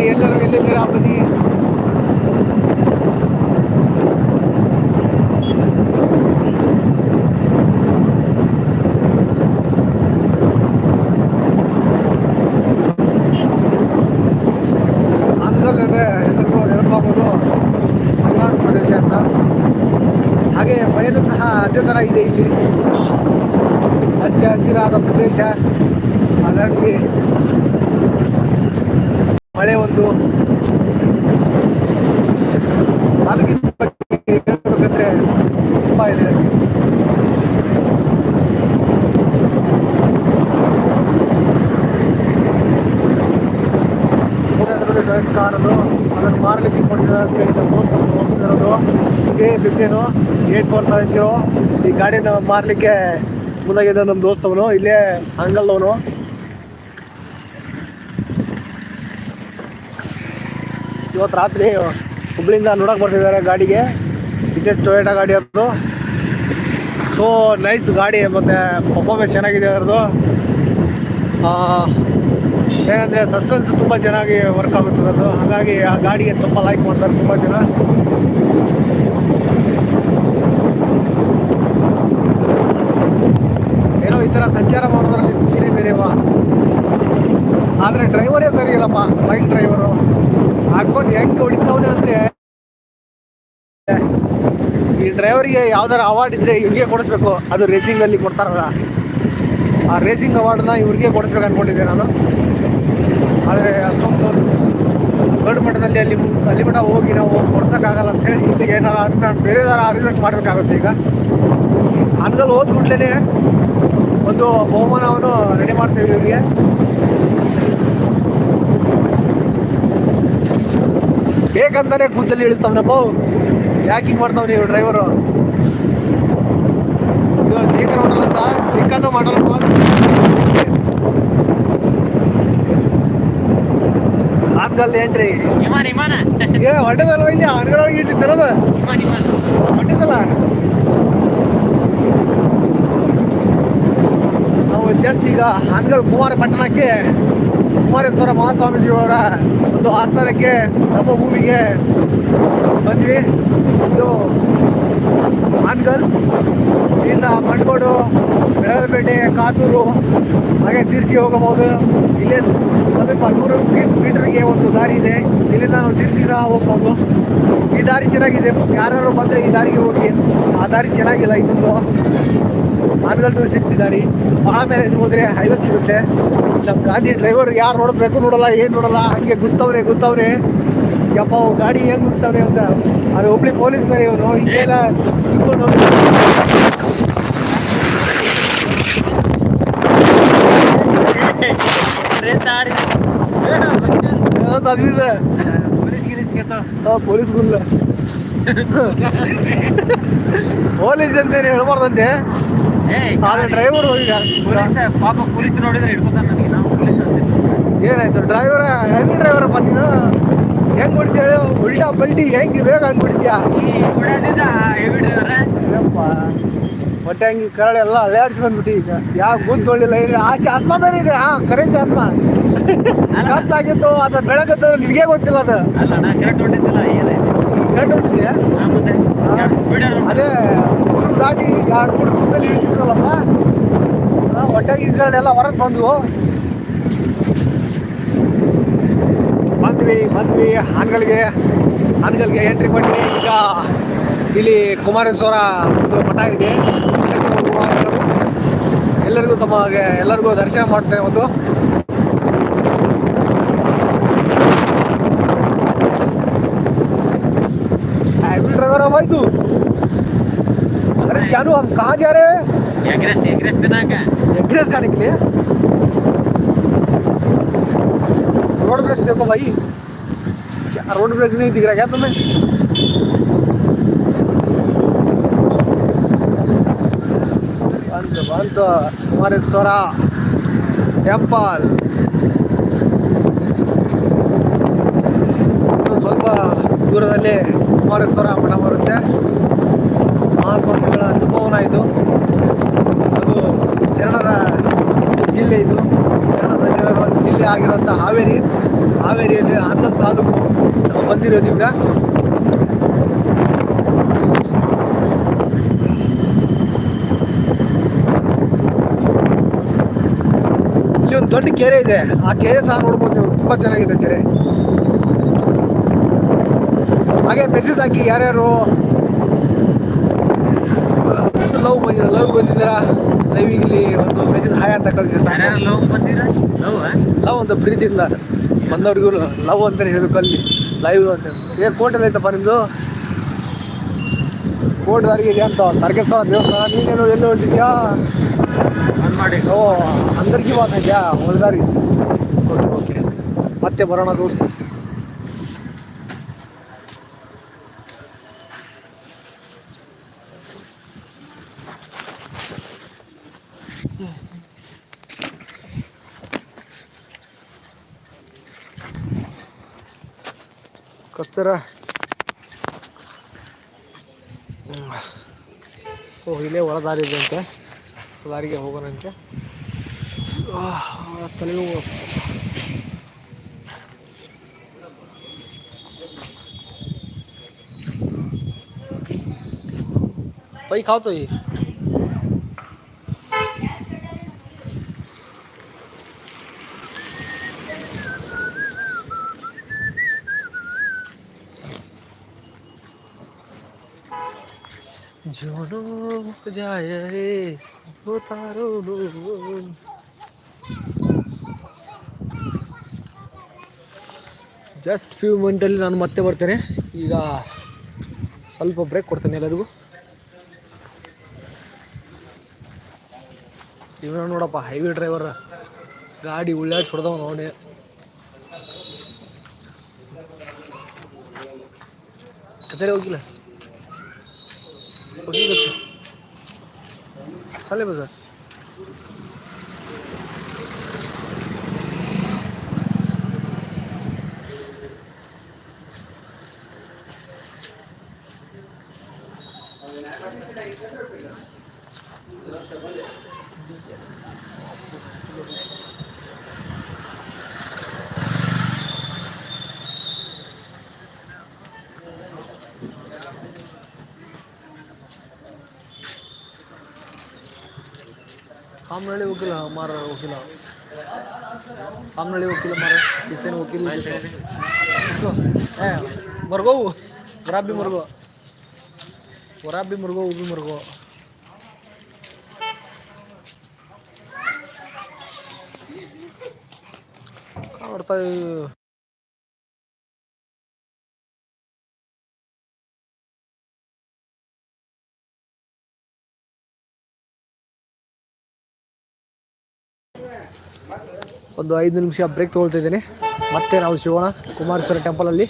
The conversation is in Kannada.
ಬನ್ನಿ. ಎಲ್ಲರೂ ಎಲ್ಲಿದ್ದೀರಾ ಬನ್ನಿ ಮಳೆನೂ ಸಹ ಅದೇ ಇದೆ ಇಲ್ಲಿ. ಹಚ್ಚ ಹಸಿರಾದ ಪ್ರದೇಶ. ಅದರಲ್ಲಿ ಒಂದು ತಾಲೂಕಿನ ಬಗ್ಗೆ ಹೇಳ್ಬೇಕಂದ್ರೆ ತುಂಬ ಇದೆ. ಕಾರದು ಅದನ್ನು ಮಾರಲಿಕ್ಕೆ ಕೊಟ್ಟಿದ್ದಾರೆ ಅಂತ ಹೇಳಿದ K fifteen eight four seven ಈ ಗಾಡಿನ ಮಾರಲಿಕ್ಕೆ ಮುಂದಾಗಿದ್ದ ನಮ್ಮ ದೋಸ್ತವನು, ಇಲ್ಲೇ ಹಂಗಲ್ದವನು ಇವತ್ತು ರಾತ್ರಿ ಹುಬ್ಳಿಂದ ನೋಡಕ್ಕೆ ಬರ್ತಿದ್ದಾರೆ ಗಾಡಿಗೆ. ಇಟೆಸ್ ಟೊಯೋಟಾ ಗಾಡಿ ಅದು. ಸೊ ನೈಸ್ ಗಾಡಿ, ಮತ್ತು ಪರ್ಫಾರ್ಮೆನ್ಸ್ ಚೆನ್ನಾಗಿದೆ ಅವ್ರದ್ದು. ಏನಂದರೆ ಸಸ್ಪೆನ್ಸ್ ತುಂಬ ಚೆನ್ನಾಗಿ ವರ್ಕ್ ಆಗುತ್ತದೆ ಅದು. ಹಾಗಾಗಿ ಆ ಗಾಡಿಗೆ ತುಂಬ ಲೈಕ್ ಮಾಡ್ತಾರೆ ತುಂಬ ಜನ ಏನೋ ಈ ಥರ ಸಂಚಾರ ಮಾಡೋದ್ರಲ್ಲಿ ಖುಷಿನೇ ಬೇರೆವಾ ಆದರೆ ಡ್ರೈವರೇ ಸರಿ ಇಲ್ಲಪ್ಪ ಬೈಕ್ ಡ್ರೈವರು ಹಾಕೊಂಡು ಹೆಂಗೆ ಹೊಡಿತಾವನೆ ಅಂದರೆ ಈ ಡ್ರೈವರ್ಗೆ ಯಾವ್ದಾರು ಅವಾರ್ಡ್ ಇದ್ರೆ ಇವ್ರಿಗೆ ಕೊಡಿಸ್ಬೇಕು. ಅದು ರೇಸಿಂಗಲ್ಲಿ ಕೊಡ್ತಾರಲ್ಲ. ಆ ರೇಸಿಂಗ್ ಅವಾರ್ಡ್ನ ಇವ್ರಿಗೆ ಕೊಡಿಸ್ಬೇಕು ಅನ್ಕೊಂಡಿದ್ದೆ ನಾನು. ಆದರೆ ಅಷ್ಟೊಂದು ದೊಡ್ಡ ಮಟ್ಟದಲ್ಲಿ ಅಲ್ಲಿ ಅಲ್ಲಿ ಮಟ್ಟ ಹೋಗಿ ನಾವು ಕೊಡ್ಸೋಕ್ಕಾಗಲ್ಲ ಅಂತ ಹೇಳಿ ಈಗ ಏನಾರ ಬೇರೆ ಥರ ಅರೇಂಜ್ಮೆಂಟ್ ಮಾಡಬೇಕಾಗುತ್ತೆ ಈಗ. ಹಂಗಲ್ಲಿ ಹೋದ ಕೂಡಲೇ ಒಂದು ಬಹುಮಾನವನ್ನು ರೆಡಿ ಮಾಡ್ತೇವೆ ಇವರಿಗೆ. ಬೇಕಂತಾನೆ ಕೂತಲ್ಲಿ ಇಳಿಸ್ತಾವನಪ್ಪ ಯಾಕೆ ಹಿಂಗೆ ಮಾಡ್ತಾವ್ ನೀವು ಡ್ರೈವರು ಇದು ಶೇಖರ್ ಹೋಟೆಲ್ ಅಂತ ಚಿಕನ್ ಮಾಡಲ್ಲ ಆನ್ಗಲ್ ಏನ್ರಿ? ಏ ಹೊಟ್ಟೆದಲ್ಲ ಇಲ್ಲಿ? ಹಣಗಳೊಳಗೆ ಇಟ್ಟಿದ್ದಿರೋದು ಹೊಟ್ಟೆದಲ್ಲ ನಾವು ಜಸ್ಟ್ ಈಗ ಹಾನಗಲ್ ಕುಮಾರ ಪಟ್ಟಣಕ್ಕೆ ಕುಮಾರೇಶ್ವರ ಮಹಾಸ್ವಾಮೀಜಿಯವರ ಒಂದು ಆಸ್ಥಾನಕ್ಕೆ ನಮ್ಮ ಭೂಮಿಗೆ ಬಂದ್ವಿ. ಇದು ಆನ್ಗಲ್ ಇಲ್ಲಿಂದ ಮಣ್ಗೋಡು ಬೆಳಗಲಪೇಟೆ ಕಾತೂರು, ಹಾಗೆ ಸಿರ್ಸಿ ಹೋಗಬಹುದು. ಇಲ್ಲೇ ಸಮೀಪ ನೂರು ಮೀಟರ್ಗೆ ಒಂದು ದಾರಿ ಇದೆ. ಇಲ್ಲಿಂದ ನಾವು ಸಿರ್ಸಿ ಸಹ ಹೋಗ್ಬೋದು. ಈ ದಾರಿ ಚೆನ್ನಾಗಿದೆ. ಯಾರು ಬಂದರೆ ಈ ದಾರಿಗೆ ಹೋಗಿ. ಆ ದಾರಿ ಚೆನ್ನಾಗಿಲ್ಲ ಆನಗಲ್ ಸಿರ್ಸಿ ದಾರಿ ಆಮೇಲೆ ಹೋದ್ರೆ ಹೈವೇ ಸಿಗುತ್ತೆ. ನಮ್ಮ ಗಾಂಧಿ ಡ್ರೈವರ್ ಯಾರು ನೋಡಬೇಕು ನೋಡಲ್ಲ, ಏನು ನೋಡಲ್ಲ, ಹಂಗೆ ಗುತ್ತವ್ರೆ ಗುತ್ತವ್ರೆ ಯಪ್ಪ ಅವ್ರು ಗಾಡಿ ಹೆಂಗೆ ಗುತ್ತವ್ರೆ ಅಂತ. ಅದು ಹುಬ್ಳಿ ಪೊಲೀಸ್ ಬೇರೆ ಇವನು. ಹಿಂಗೆಲ್ಲ ನಿಂತ್ಕೊಂಡು ಅದ್ವಿ ಪೊಲೀಸ್ ಗುಲ್ಲ ಪೊಲೀಸ್ ಅಂತೇನು ಹೇಳ್ಬಾರ್ದಂತೆ. ಆದ್ರೆ ಡ್ರೈವರು ಈಗ ಪಾಪ ಪೊಲೀಸ್ ನೋಡಿದ್ರೆ ಹಿಡ್ಕೊತಾನೆ ನನಗೆ ನಾವು ಪೊಲೀಸ್ ಏನಾಯ್ತು? ಡ್ರೈವರ ಹೆವಿ ಡ್ರೈವರ್ ಬಂದಿನ ಹೆಂಗ್ ಹೊಡಿತೇಳಿ ಉಲ್ಟಾ ಬಲ್ಟಿ ಹೆಂಗ್ ಬೇಗ ಹಂಗ್ ಹೊಡಿತೀಯ? ಮತ್ತೆ ಹಂಗೆ ಕರಳೆ ಎಲ್ಲ ಅಲ್ಲಾಡ್ಸಿ ಬಂದ್ಬಿಟ್ಟು ಈಗ. ಯಾವ ನೋಡಿಲ್ಲ ಇಲ್ಲ ಆ ಚಾಸ್ಮಾ ಬೇರೆ ಇದೆ. ಹಾ ಕರೆ ಚಾಸ್ಮಾ. ಗೊತ್ತಾಗಿತ್ತು ಅದು ಬೆಳಗದ್ದು ನಿನಗೆ ಗೊತ್ತಿಲ್ಲ ಅದು. ಅಲ್ಲ ಕರೆಕ್ಟ್ ಏನಾಯ್ತು? ಕರೆಕ್ಟ್ ಹೋಗ್ತಿದ್ಯಾ ಹಾ, ಮತ್ತೆ? ವಿಡಿಯೋ ಅದೇ ದಾಟಿ ಎರಡು ಮೂರು ರೂಪಾಯಿ ಇಳಿಸಿದ್ರಲ್ಲಪ್ಪ? ನಾವು ಒಟ್ಟಾಗಿ ಹೊರಗೆ ಬಂದವು. ಬಂದ್ವಿ ಬಂದ್ವಿ. ಹಾನಗಲ್ಗೆ ಹಾನಗಲ್ಗೆ ಎಂಟ್ರಿ ಕೊಟ್ಟಿದೆ ಈಗ ಇಲ್ಲಿ ಕುಮಾರೇಶ್ವರ ಒಂದು ಮಠ ಇದೆ. ಎಲ್ಲರಿಗೂ ತಮ್ಮ ಎಲ್ಲರಿಗೂ ದರ್ಶನ ಮಾಡ್ತಾರೆ ಒಂದು. ಡ್ರೈವರ್ ಹೋಯ್ತು. अरे जानू हम कहाँ जा रहे हैं ಎಗ್ರೆಸ್ ಎಗ್ರೆಸ್ ತಿನ್ನಾಕ एड्रेस खाने के लिए रोड ब्रेक देखो भाई क्या रोड ब्रेक नहीं दिख रहा क्या तुम्हें ಬಂತು ಬಂತು ಕುಮಾರೇಶ್ವರ ಟೆಂಪಲ್ ಸ್ವಲ್ಪ ದೂರದಲ್ಲಿ ಕುಮಾರೇಶ್ವರ ಮಠ ಬರುತ್ತೆ ಮಹಾಸ್ವಾಮಿಗಳ ಅನುಭವನ ಇದು. ಅದು ಶರಣರ ಜಿಲ್ಲೆ ಇದು. ಶರಣ ಸಂಜೀವಗಳ ಜಿಲ್ಲೆ ಆಗಿರುವಂಥ ಹಾವೇರಿ. ಹಾವೇರಿಯಲ್ಲಿ ಆನಂದ ತಾಲೂಕು ನಾವು ಬಂದಿರೋದು ಈಗ. ಇಲ್ಲಿ ಒಂದು ದೊಡ್ಡ ಕೆರೆ ಇದೆ. ಆ ಕೆರೆ ಸಹ ನೋಡ್ಬೋದು ನೀವು. ತುಂಬ ಚೆನ್ನಾಗಿದೆ ಕೆರೆ. ಹಾಗೆ ಮೆಸೇಜ್ ಹಾಕಿ ಯಾರ್ಯಾರು ಲವ್ ಬಂದಿರ? ಲವ್ ಬಂದಿದ್ದೀರಾ? ಲೈವಿಂಗ್ ಇಲ್ಲಿ ಒಂದು ಮೆಸೇಜ್ ಹಾಯ್ ಅಂತ ಕಳಿಸಿ ಲವ್ ಬಂದಿರ? ಲವ್ ಲವ್ ಅಂತ ಪ್ರೀತಿಯಿಂದ ಬಂದವ್ರಿಗೂ ಲವ್ ಅಂತ ಹೇಳಬೇಕು ಅಲ್ಲಿ ಲೈವ್ ಅಂತ. ಏ ಕೋಟೆಲ್ಲ ಐತಪ್ಪ ನಿಮ್ಮದು ಕೋರ್ಟ್ ದಾರಿಗೆ ಇದೆಯಾ ಅಂತ. ತರಕೇಶ್ವರ ದೇವಸ್ಥಾನ ನೀನೇನು ಎಲ್ಲಿ ಹೊಂಟಿದ್ಯಾ? ಮಾಡಿ. ಓ ಅಂದರ್ಗಿ ಬಾತ್ ಇದೆಯಾ? ಹೊಲ್ದಾರಿ ಓಕೆ ಓಕೆ ಮತ್ತೆ ಬರೋಣ ದೋಸ್ತ್. ಕಚ್ಚರ ಹ್ಮ್. ಓ ಇಲ್ಲೇ ಒಳ ದಾರಿ ಇದೆ ಅಂತೆ ದಾರಿಗೆ ಹೋಗೋಣಂತೆ ತಲೆನೋವು भाई खाओ तो જોનો ಜಸ್ಟ್ ಫ್ಯೂ ಮಿನಿಟಲ್ಲಿ ನಾನು ಮತ್ತೆ ಬರ್ತೇನೆ. ಈಗ ಸ್ವಲ್ಪ ಬ್ರೇಕ್ ಕೊಡ್ತೇನೆ ಎಲ್ಲರಿಗೂ. ಇವನ ನೋಡಪ್ಪ ಹೈವೇ ಡ್ರೈವರ್ ಗಾಡಿ ಉಳ್ಳಾಡ್ ಹೊಡೆದವ ನೋಡಿ ಕಚೇರಿ ಹೋಗಿಲ್ಲ? ಹೋಗಿಲ್ಲ ಸರ್ ಸಾಲೆ ಬಜಾರ್ ಆಮ್ನಳ್ಳಿ ವಕೀಲ, ಮಾರ ವಕೀಲ. ಆಮ್ನಳ್ಳಿ ವಕೀಲ ಮಾರ, ಕಿಸೇನ್ ವಕೀಲ. ಏ ಮರ್ಗೋವು ವರಾಬಿ ಮರ್ಗೋ. ವರಾಬಿ ಮರ್ಗೋ, ಉಬಿ ಮರ್ಗೋ. ಬರ್ತಾ ಒಂದು ಐದು ನಿಮಿಷ ಬ್ರೇಕ್ ತೊಗೊಳ್ತಾ ಇದ್ದೀನಿ. ಮತ್ತೆ ನಾವು ಶಿವನ ಕುಮಾರೇಶ್ವರ ಟೆಂಪಲಲ್ಲಿ